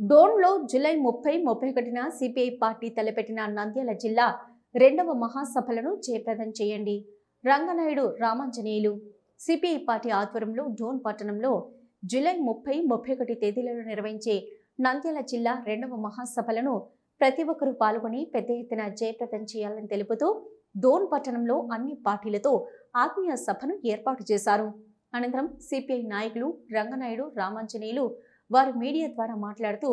డోన్లో July ముప్పై ముప్పై ఒకటిన సిపిఐ పార్టీ తలపెట్టిన నంద్యాల జిల్లా రెండవ మహాసభలను జయప్రదం చేయండి. రంగనాయుడు రామాంజనేయులు. సిపిఐ పార్టీ ఆధ్వర్యంలో డోన్ పట్టణంలో జూలై ముప్పై ముప్పై ఒకటి తేదీలలో నిర్వహించే నంద్యాల జిల్లా రెండవ మహాసభలను ప్రతి ఒక్కరూ పాల్గొని పెద్ద ఎత్తున జయప్రదం చేయాలని తెలుపుతూ డోన్ పట్టణంలో అన్ని పార్టీలతో ఆత్మీయ సభను ఏర్పాటు చేశారు. అనంతరం సిపిఐ నాయకులు రంగనాయుడు రామాంజనేయులు వారు మీడియా ద్వారా మాట్లాడుతూ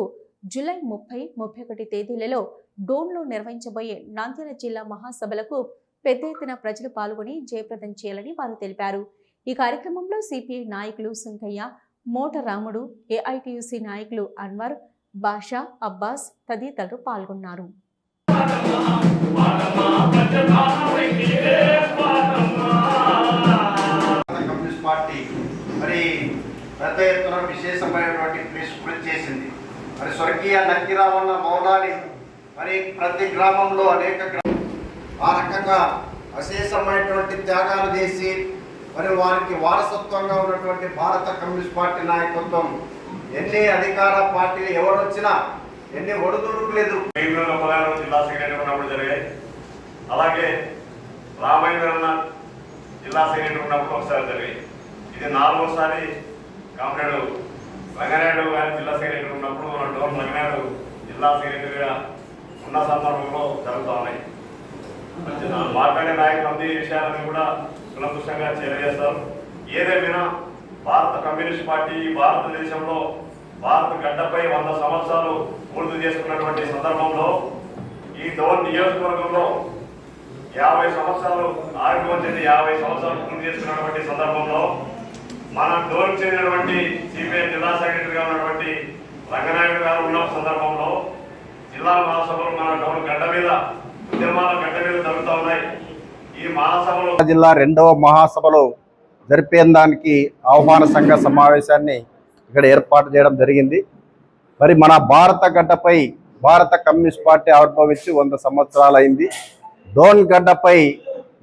జూలై ముప్పై ముప్పై ఒకటి తేదీలలో డోన్లో నిర్వహించబోయే నాందేల జిల్లా మహాసభలకు పెద్ద ఎత్తున ప్రజలు పాల్గొని జయప్రదం చేయాలని వారు తెలిపారు. ఈ కార్యక్రమంలో సిపిఐ నాయకులు సుంకయ్య మోట రాముడు ఏఐటియుసి నాయకులు అన్వర్ బాషా అబ్బాస్ తదితరులు పాల్గొన్నారు. పెద్ద ఎత్తున విశేషమైనటువంటి కృషి చేసింది. మరి స్వర్గీయ నక్కిరామన్న మౌనాన్ని మరి ప్రతి గ్రామంలో అనేక ఆ రకంగా అశేషమైనటువంటి త్యాగాలు చేసి మరి వారికి వారసత్వంగా ఉన్నటువంటి భారత కమ్యూనిస్ట్ పార్టీ నాయకత్వం ఎన్ని అధికార పార్టీలు ఎవరు వచ్చినా ఎన్ని ఒడిదుడుకులు ఎదురు పదహారు జిల్లా సెక్రటరీ ఉన్నప్పుడు జరిగాయి. అలాగే రామేంద్రన్న జిల్లా సెక్రటరీ ఉన్నప్పుడు ఒకసారి జరిగాయి. ఇది నాలుగోసారి కామ్రేడు రంగనాయుడు గారి జిల్లా సెక్రటరీ ఉన్నప్పుడు మన డోన్ రంగనాయుడు జిల్లా సెక్రటరీగా ఉన్న సందర్భంలో జరుగుతూ ఉన్నాయి. మాట్లాడే నాయకులు అందే విషయాలను కూడా కులపుష్టంగా చేరవేస్తారు ఏదేమైనా భారత కమ్యూనిస్ట్ పార్టీ భారతదేశంలో భారత గడ్డపై వంద సంవత్సరాలు పూర్తి చేసుకున్నటువంటి సందర్భంలో ఈ డోన్ నియోజకవర్గంలో యాభై సంవత్సరాలు ఆగిపోతుంది యాభై సంవత్సరాలు పూర్తి చేసుకున్నటువంటి సందర్భంలో మన డోన్ చెందినటువంటి సిపిఐ జిల్లా సెక్రటరీగా ఉన్నటువంటి రంగనాయుడు గారు ఉన్న సందర్భంలో జిల్లా మహాసభలు మన డోన్ గడ్డ మీద ఉద్యమాల గడ్డ మీద జరుగుతూ ఉన్నాయి. ఈ మహాసభలో జిల్లా రెండవ మహాసభలో జరిపేదానికి ఆహ్వాన సంఘ సమావేశాన్ని ఇక్కడ ఏర్పాటు చేయడం జరిగింది. మరి మన భారత గడ్డపై భారత కమ్యూనిస్ట్ పార్టీ ఆవిర్భవించి వంద సంవత్సరాలు అయింది డోన్ గడ్డపై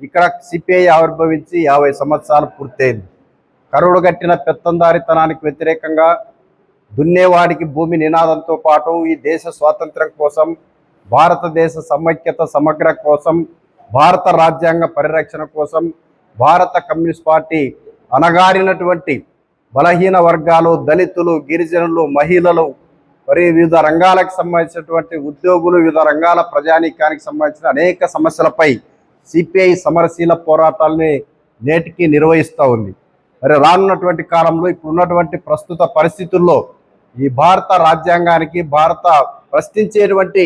ఇక్కడ సిపిఐ ఆవిర్భవించి యాభై సంవత్సరాలు పూర్తయింది. కరుడుగట్టిన పెత్తందారితనానికి వ్యతిరేకంగా దున్నేవాడికి భూమి నినాదంతో పాటు ఈ దేశ స్వాతంత్ర్యం కోసం భారతదేశ సమైక్యత సమగ్ర కోసం భారత రాజ్యాంగ పరిరక్షణ కోసం భారత కమ్యూనిస్ట్ పార్టీ అనగారినటువంటి బలహీన వర్గాలు దళితులు గిరిజనులు మహిళలు మరి వివిధ రంగాలకు సంబంధించినటువంటి ఉద్యోగులు వివిధ రంగాల ప్రజానీకానికి సంబంధించిన అనేక సమస్యలపై సిపిఐ సమరశీల పోరాటాలని నేటికి నిర్వహిస్తూ ఉంది. మరి రానున్నటువంటి కాలంలో ఇప్పుడు ఉన్నటువంటి ప్రస్తుత పరిస్థితుల్లో ఈ భారత రాజ్యాంగానికి భారత ప్రశ్నించేటువంటి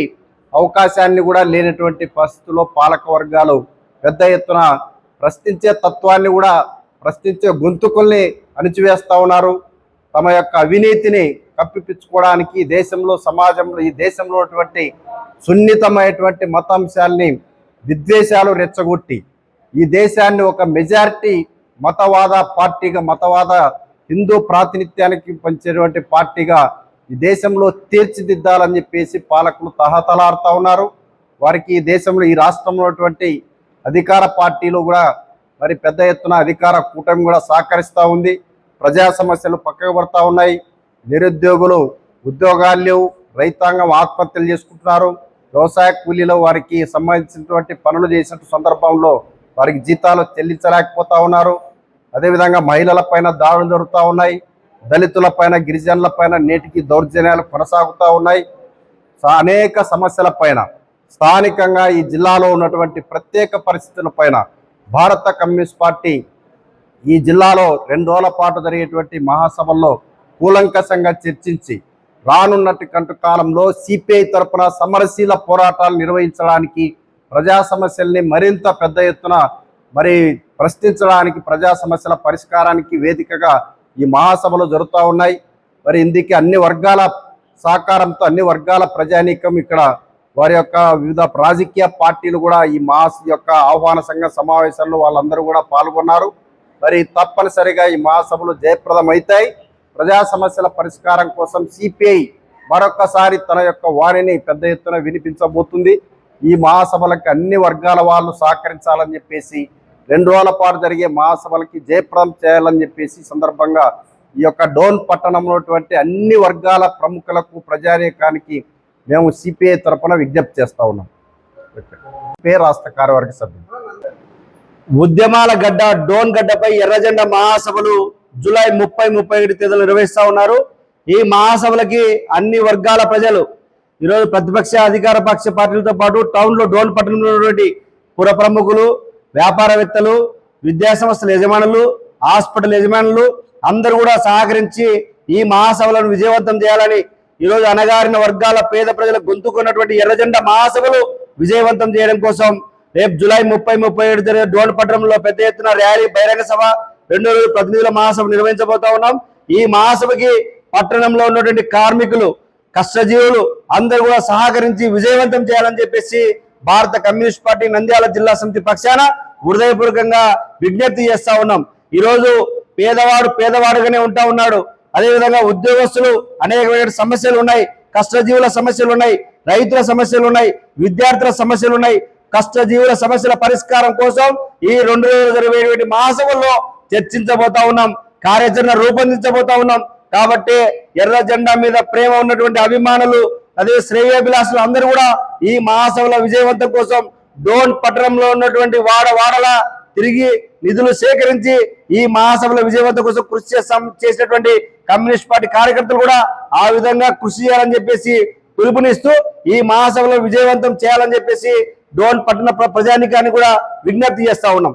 అవకాశాన్ని కూడా లేనటువంటి పరిస్థితుల్లో పాలక వర్గాలు పెద్ద ఎత్తున ప్రశ్నించే తత్వాన్ని కూడా ప్రశ్నించే గొంతుకుల్ని అణిచివేస్తూ ఉన్నారు. తమ యొక్క అవినీతిని కప్పిపించుకోవడానికి ఈ దేశంలో సమాజంలో ఈ దేశంలో ఉన్నటువంటి సున్నితమైనటువంటి మతాంశాల్ని విద్వేషాలు రెచ్చగొట్టి ఈ దేశాన్ని ఒక మెజారిటీ మతవాద పార్టీగా మతవాద హిందూ ప్రాతినిధ్యానికి పంచేటువంటి పార్టీగా ఈ దేశంలో తీర్చిదిద్దాలని చెప్పేసి పాలకులు తహతలాడుతూ ఉన్నారు. వారికి ఈ దేశంలో ఈ రాష్ట్రంలో ఉన్నటువంటి అధికార పార్టీలు కూడా మరి పెద్ద ఎత్తున అధికార కూటమి కూడా సహకరిస్తూ ఉంది. ప్రజా సమస్యలు పక్కకు పడతా ఉన్నాయి. నిరుద్యోగులు ఉద్యోగాలు లేవు. రైతాంగం ఆత్మహత్యలు చేసుకుంటున్నారు. వ్యవసాయ కూలీలు వారికి సంబంధించినటువంటి పనులు చేసిన సందర్భంలో వారికి జీతాలు చెల్లించలేకపోతా ఉన్నారు. అదేవిధంగా మహిళల పైన దాడులు జరుగుతూ ఉన్నాయి. దళితుల పైన గిరిజనుల పైన నేటికి దౌర్జన్యాలు కొనసాగుతూ ఉన్నాయి. అనేక సమస్యల పైన స్థానికంగా ఈ జిల్లాలో ఉన్నటువంటి ప్రత్యేక పరిస్థితుల పైన భారత కమ్యూనిస్ట్ పార్టీ ఈ జిల్లాలో రెండు రోజుల పాటు జరిగేటువంటి మహాసభల్లో కూలంకషంగా చర్చించి రానున్నటి కంటు కాలంలో సిపిఐ తరపున సమరశీల పోరాటాలు నిర్వహించడానికి ప్రజా సమస్యల్ని మరింత పెద్ద ఎత్తున మరి ప్రశ్నించడానికి ప్రజా సమస్యల పరిష్కారానికి వేదికగా ఈ మహాసభలు జరుగుతూ ఉన్నాయి. మరి ఇందుకే అన్ని వర్గాల సహకారంతో అన్ని వర్గాల ప్రజానీకం ఇక్కడ వారి యొక్క వివిధ రాజకీయ పార్టీలు కూడా ఈ మాస్ యొక్క ఆహ్వాన సంఘ సమావేశాల్లో వాళ్ళందరూ కూడా పాల్గొన్నారు. మరి తప్పనిసరిగా ఈ మహాసభలు జయప్రదం అవుతాయి ప్రజా సమస్యల పరిష్కారం కోసం సిపిఐ మరొకసారి తన యొక్క వాణిని పెద్ద ఎత్తున వినిపించబోతుంది. ఈ మహాసభలకు అన్ని వర్గాల వాళ్ళు సహకరించాలని చెప్పేసి రెండు రోజుల పాటు జరిగే మహాసభలకి జయప్రదం చేయాలని చెప్పేసి సందర్భంగా ఈ యొక్క డోన్ పట్టణంలో అన్ని వర్గాల ప్రముఖులకు ప్రజానీకానికి మేము సిపిఐ తరఫున విజ్ఞప్తి చేస్తా ఉన్నాం. పేరు రాష్ట్ర కార్యవర్గ సభ్యులు. ఉద్యమాల గడ్డ డోన్ గడ్డపై ఎర్రజెండా మహాసభలు జూలై ముప్పై ముప్పై ఒకటి తేదీలు నిర్వహిస్తా ఉన్నారు. ఈ మహాసభలకి అన్ని వర్గాల ప్రజలు ఈరోజు ప్రతిపక్ష అధికార పక్ష పార్టీలతో పాటు టౌన్లో డోన్ పట్టణంలో ఉన్నటువంటి పుర ప్రముఖులు వ్యాపారవేత్తలు విద్యాసంస్థల యజమానులు హాస్పిటల్ యజమానులు అందరూ కూడా సహకరించి ఈ మహాసభలను విజయవంతం చేయాలని ఈరోజు అణగారిన వర్గాల పేద ప్రజల గొంతుకున్నటువంటి ఎర్రజెండా మహాసభలు విజయవంతం చేయడం కోసం రేపు జూలై ముప్పై ముప్పై ఏడు జరిగే డోన్ పట్టణంలో పెద్ద ఎత్తున ర్యాలీ బహిరంగ సభ రెండు రోజులు ప్రతినిధుల మహాసభ నిర్వహించబోతా ఉన్నాం. ఈ మహాసభకి పట్టణంలో ఉన్నటువంటి కార్మికులు కష్టజీవులు అందరూ కూడా సహకరించి విజయవంతం చేయాలని చెప్పేసి భారత కమ్యూనిస్ట్ పార్టీ నంద్యాల జిల్లా సమితి పక్షాన హృదయపూర్వకంగా విజ్ఞప్తి చేస్తా ఉన్నాం. ఈరోజు పేదవాడు పేదవాడుగానే ఉంటా ఉన్నాడు. అదేవిధంగా ఉద్యోగస్తులు అనేకమైన సమస్యలు ఉన్నాయి. కష్టజీవుల సమస్యలు ఉన్నాయి. రైతుల సమస్యలు ఉన్నాయి. విద్యార్థుల సమస్యలు ఉన్నాయి. కష్టజీవుల సమస్యల పరిష్కారం కోసం ఈ రెండు వేల ఇరవై మాసంలో చర్చించబోతా ఉన్నాం. కార్యాచరణ రూపొందించబోతా ఉన్నాం. కాబట్టి ఎర్ర జెండా మీద ప్రేమ ఉన్నటువంటి అభిమానులు అదే శ్రేయాభిలాషులు అందరూ కూడా ఈ మహాసభల విజయవంతం కోసం డోన్ పట్టణంలో ఉన్నటువంటి వాడ వాడల తిరిగి నిధులు సేకరించి ఈ మహాసభల విజయవంతం కోసం కృషి చేస్తాం చేసినటువంటి కమ్యూనిస్ట్ పార్టీ కార్యకర్తలు కూడా ఆ విధంగా కృషి చేయాలని చెప్పేసి పిలుపునిస్తూ ఈ మహాసభలో విజయవంతం చేయాలని చెప్పేసి డోన్ పట్టణ ప్ర- ప్రజానికాన్ని కూడా విజ్ఞప్తి చేస్తా ఉన్నాం.